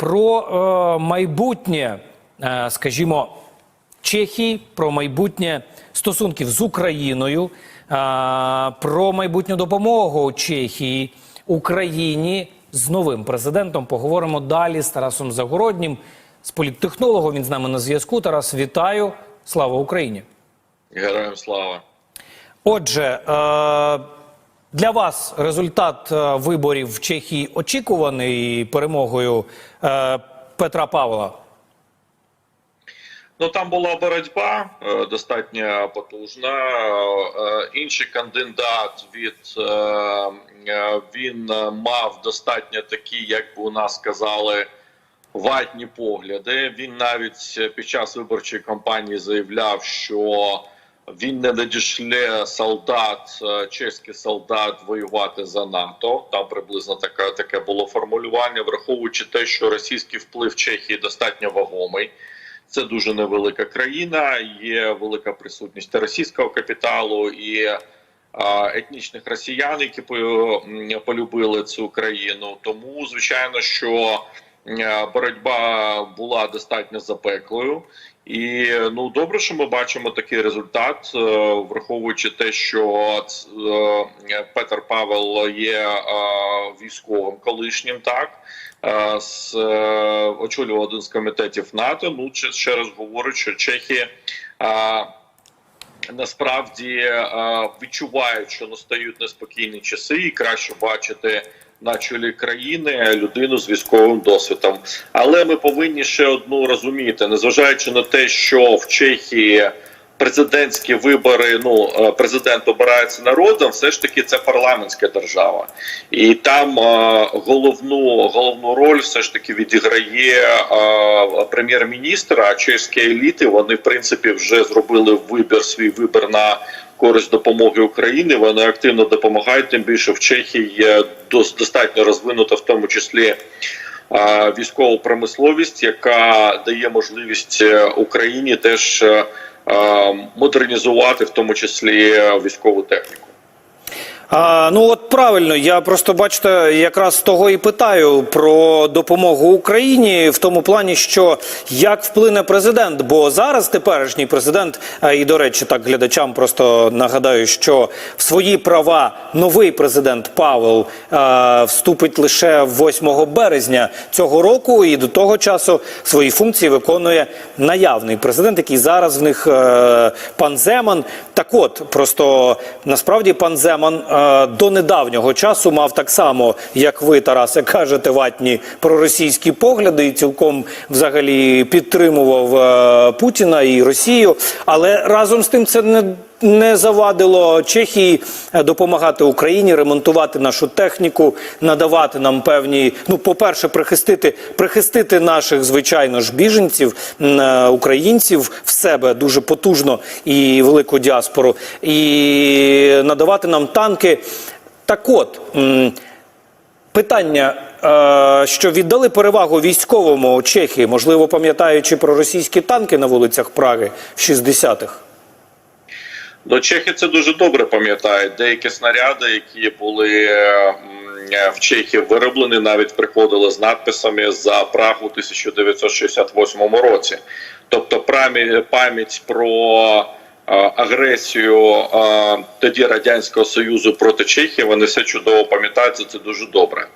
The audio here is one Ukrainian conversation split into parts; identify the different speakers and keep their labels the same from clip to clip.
Speaker 1: про е, майбутнє, е, скажімо, Чехії, про майбутнє стосунків з Україною, е, про майбутню допомогу Чехії Україні з новим президентом. Поговоримо далі з Тарасом Загороднім, з політтехнологом. Він з нами на зв'язку. Тарас, вітаю! Слава Україні!
Speaker 2: Героям слава.
Speaker 1: Отже, е, для вас результат е, виборів в Чехії очікуваний перемогою е, Петра Павла.
Speaker 2: Ну там була боротьба е, достатньо потужна. Е, Інший кандидат від е, е, він е, мав достатньо такі, як би у нас сказали, ватні погляди. Він навіть під час виборчої кампанії заявляв, що він не надішле солдат, е, чеський солдат воювати за НАТО. Там приблизно таке, таке було формулювання, враховуючи те, що російський вплив Чехії достатньо вагомий. Це дуже невелика країна. Є велика присутність російського капіталу і етнічних росіян, які полюбили цю країну. Тому звичайно, що е, боротьба була достатньо запеклою. І ну добре, що ми бачимо такий результат, е, враховуючи те, що е, Петр Павел є е, військовим колишнім, так з очолював один з комітетів НАТО. Ну ще- раз говорю, що Чехія. е, Насправді відчувають, що настають неспокійні часи, і краще бачити на чолі країни людину з військовим досвідом. Але ми повинні ще одну розуміти, незважаючи на те, що в Чехії президентські вибори, ну е, президент обирається народом, все ж таки це парламентська держава, і там е, головну головну роль все ж таки відіграє е, прем'єр-міністр. А чеські еліти вони в принципі вже зробили вибір свій вибір на користь допомоги Україні. Вони активно допомагають. Тим більше в Чехії є дос- достатньо розвинута, в тому числі. Військова промисловість, яка дає можливість Україні теж модернізувати, в тому числі військову техніку.
Speaker 1: А, ну от правильно, я просто бачите, якраз того і питаю про допомогу Україні в тому плані, що як вплине президент, бо зараз теперішній президент, а, і до речі, так глядачам просто нагадаю, що в свої права новий президент Павел а, вступить лише 8 березня цього року, і до того часу свої функції виконує наявний президент, який зараз в них е, пан Земан. Так от просто насправді пан Земан е, до недавнього часу мав так само, як ви, Тарасе, кажете, ватні проросійські погляди, і цілком взагалі підтримував е, Путіна і Росію. Але разом з тим це не. Не завадило Чехії е, допомагати Україні ремонтувати нашу техніку, надавати нам певні. Ну, по-перше, прихистити, прихистити наших звичайно ж біженців, е, українців в себе дуже потужно і велику діаспору, і надавати нам танки. Так от. Питання, е, що віддали перевагу військовому Чехії, можливо, пам'ятаючи про російські танки на вулицях Праги в 60-х.
Speaker 2: Ну, чехи це дуже добре пам'ятають. Деякі снаряди, які були в Чехії вироблені, навіть приходили з надписами за Прагу у 1968 році. Тобто пам'ять про е, агресію е, тоді радянського союзу проти Чехії. Вони все чудово пам'ятають. Це дуже добре.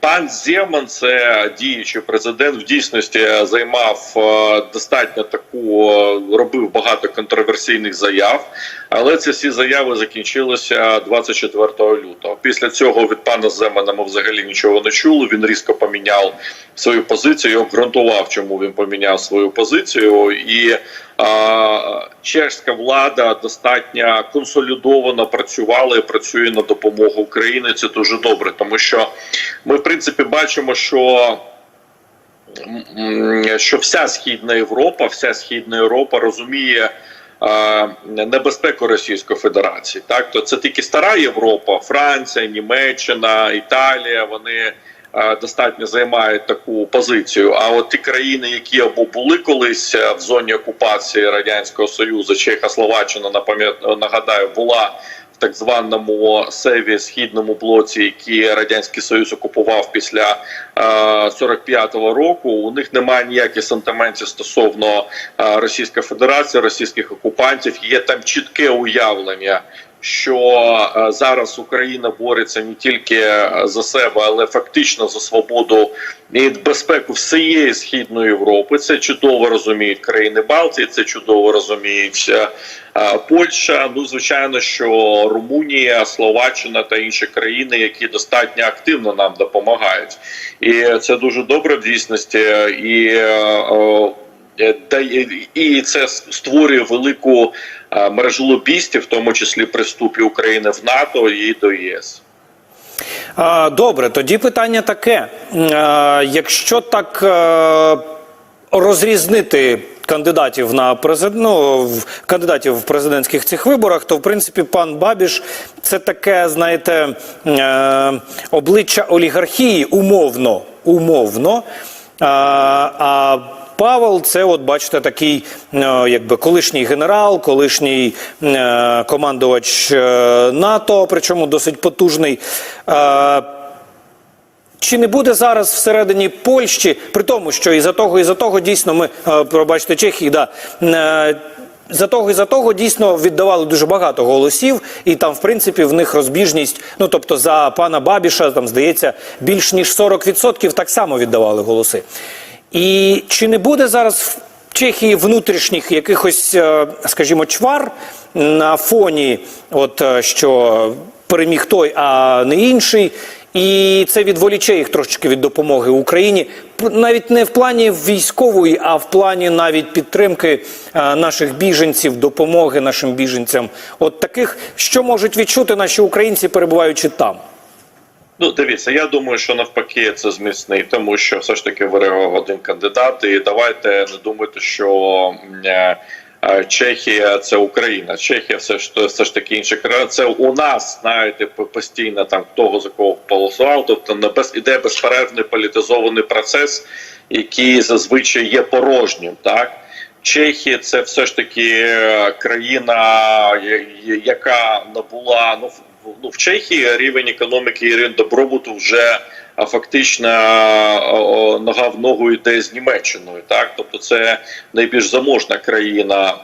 Speaker 2: Пан Земан, це діючий президент, в дійсності займав е, достатньо таку, е, робив багато контроверсійних заяв, але ці всі заяви закінчилися 24 лютого. Після цього від пана Земана ми взагалі нічого не чули. Він різко поміняв свою позицію і обґрунтував, чому він поміняв свою позицію. І а, чешська влада достатньо консолідовано працювала і працює на допомогу Україні. Це дуже добре, тому що ми принципі бачимо, що що вся східна Європа, вся східна Європа розуміє. е, Небезпеку Російської Федерації, так то це тільки стара Європа, Франція, Німеччина, Італія. Вони е, достатньо займають таку позицію. А от ті країни, які або були колись е, в зоні окупації радянського союзу, Чехословаччина, напам'ят- нагадаю, була так званому севі східному блоці, які радянський союз окупував після е, 45-го року. У них немає ніяких сантиментів стосовно е, Російської Федерації, російських окупантів. Є там чітке уявлення. Що е, зараз Україна бореться не тільки е, за себе, але фактично за свободу і безпеку всієї східної Європи. Це чудово розуміють країни Балтії, це чудово розуміють е, Польща. Ну звичайно, що Румунія, Словаччина та інші країни, які достатньо активно нам допомагають, і це дуже добре в дійсності. І і це створює велику е, мережу лобістів, в тому числі при вступі України в НАТО і до ЄС.
Speaker 1: Добре, тоді питання таке: якщо так е, розрізнити кандидатів на президент, ну, кандидатів в президентських цих виборах, то в принципі пан Бабіш це таке, знаєте, е, обличчя олігархії умовно, умовно. А, а Павел, це, от бачите, такий, е, якби колишній генерал, колишній е, командувач е, НАТО, причому досить потужний. Чи не буде зараз всередині Польщі, при тому, що і за того, і за того дійсно ми пробачте Чехії, да. За того і за того дійсно віддавали дуже багато голосів, і там, в принципі, в них розбіжність. Ну тобто, за пана Бабіша, там здається, більш ніж 40% так само віддавали голоси. І чи не буде зараз в Чехії внутрішніх якихось, е, скажімо, чвар на фоні, от е, що переміг той, а не інший. І це відволіче їх трошечки від допомоги Україні, навіть не в плані військової, а в плані навіть підтримки е, наших біженців, допомоги нашим біженцям. От таких, що можуть відчути наші українці, перебуваючи там.
Speaker 2: Ну, дивіться, я думаю, що навпаки це зміцнить, тому що все ж таки виригав один кандидат. І давайте не думайте, що е, е, Чехія це Україна. Чехія все ж все ж таки інша країна. Це у нас, знаєте, постійно там того за кого голосував. Тобто не без іде безперервний політизований процес, який зазвичай є порожнім, так. Чехія це все ж таки е, країна, яка набула ну ну в Чехії рівень економіки і рівень добробуту вже а, фактично нога в ногу йде з Німеччиною. Так, тобто це найбільш заможна країна,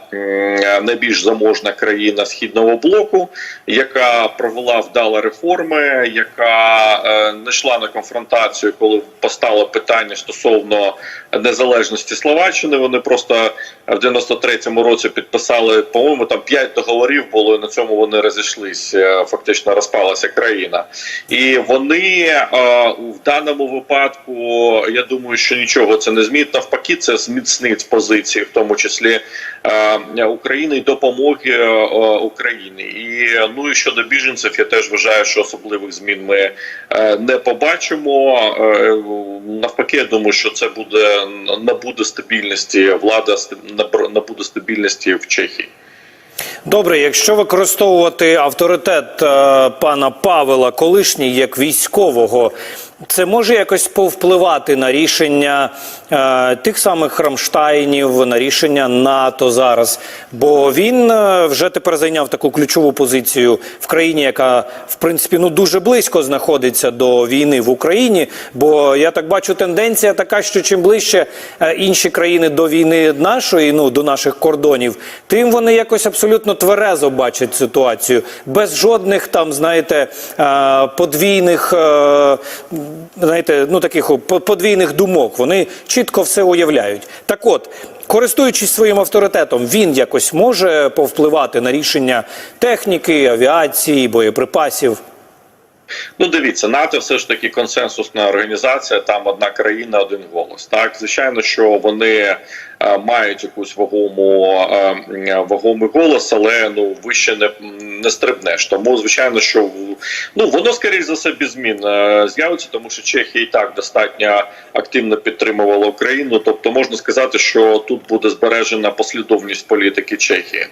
Speaker 2: найбільш заможна країна східного блоку, яка провела вдало реформи, яка е, не йшла на конфронтацію, коли постало питання стосовно незалежності Словаччини. Вони просто в 93-му році підписали, по-моєму, там 5 договорів було, і на цьому вони розійшлись. е, Фактично розпалася країна. І вони е, в даному випадку, я думаю, що нічого це не змінить. Навпаки, це зміцнить позиції, в тому числі е, України і допомоги е, Україні. І ну і щодо біженців, я теж вважаю, що особливих змін ми е, не побачимо. Навпаки, я думаю, що це буде набуде стабільності. Влада набуде стабільності в Чехії.
Speaker 1: Добре, якщо використовувати авторитет е, пана Павела, колишній як військового, це може якось повпливати на рішення е, тих самих Рамштайнів, на рішення НАТО зараз. Бо він е, вже тепер зайняв таку ключову позицію в країні, яка в принципі ну дуже близько знаходиться до війни в Україні. Бо я так бачу, тенденція така, що чим ближче е, інші країни до війни нашої, ну до наших кордонів, тим вони якось абсолютно тверезо бачать ситуацію, без жодних там, знаєте, е, подвійних, е, знаєте, ну таких подвійних думок. Вони чітко все уявляють. Так от. Користуючись своїм авторитетом, він якось може повпливати на рішення техніки, авіації, боєприпасів.
Speaker 2: Ну, дивіться, НАТО все ж таки консенсусна організація. Там одна країна, один голос. Так, звичайно, що вони мають якусь вагому е, вагомий голос, але ну вище не, не стрибнеш. Тому звичайно, що ну воно скоріш за все без змін е, з'явиться, тому що Чехія і так достатньо активно підтримувала Україну. Тобто можна сказати, що тут буде збережена послідовність політики Чехії.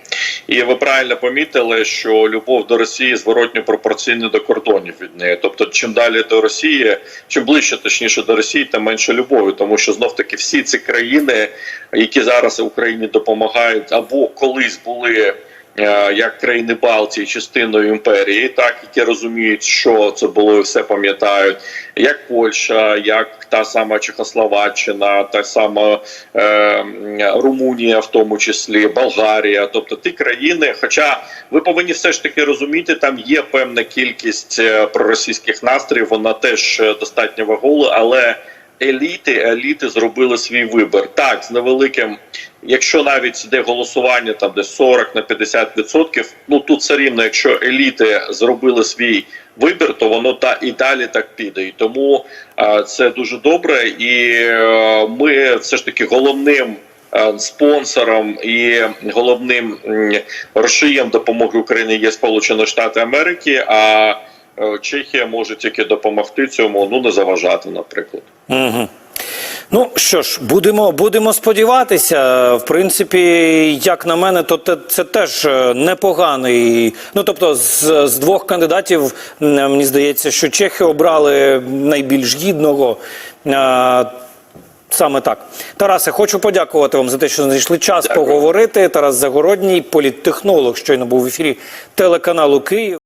Speaker 2: І ви правильно помітили, що любов до Росії зворотньо пропорційна до кордонів від неї. Тобто, чим далі до Росії, чим ближче точніше до Росії, тим менше любові, тому що знов таки всі ці країни, які зараз Україні допомагають, або колись були е, як країни Балтії частиною імперії, так які розуміють, що це було і все пам'ятають, як Польща, як та сама Чехословаччина, та сама е, Румунія, в тому числі Болгарія, тобто ті країни. Хоча ви повинні все ж таки розуміти, там є певна кількість е, проросійських настроїв, вона теж е, достатньо вагола, але еліти, еліти зробили свій вибір. Так, з невеликим, якщо навіть йде голосування там десь 40 на 50%, ну тут все рівно, якщо еліти зробили свій вибір, то воно та і далі так піде. І тому е, це дуже добре. І е, ми все ж таки головним. е, Спонсором і головним розшиєм допомоги Україні є Сполучені Штати Америки. А Чехія може тільки допомогти цьому, ну не заважати, наприклад.
Speaker 1: Угу. Ну що ж, будемо, будемо сподіватися. В принципі, як на мене, то те- це теж е, непоганий. Ну тобто, з, з двох кандидатів мені здається, що чехи обрали найбільш гідного. Е, Саме так, Тарасе, хочу подякувати вам за те, що знайшли час
Speaker 2: Дякую.
Speaker 1: поговорити. Тарас Загородній, політтехнолог, щойно був в ефірі телеканалу Київ.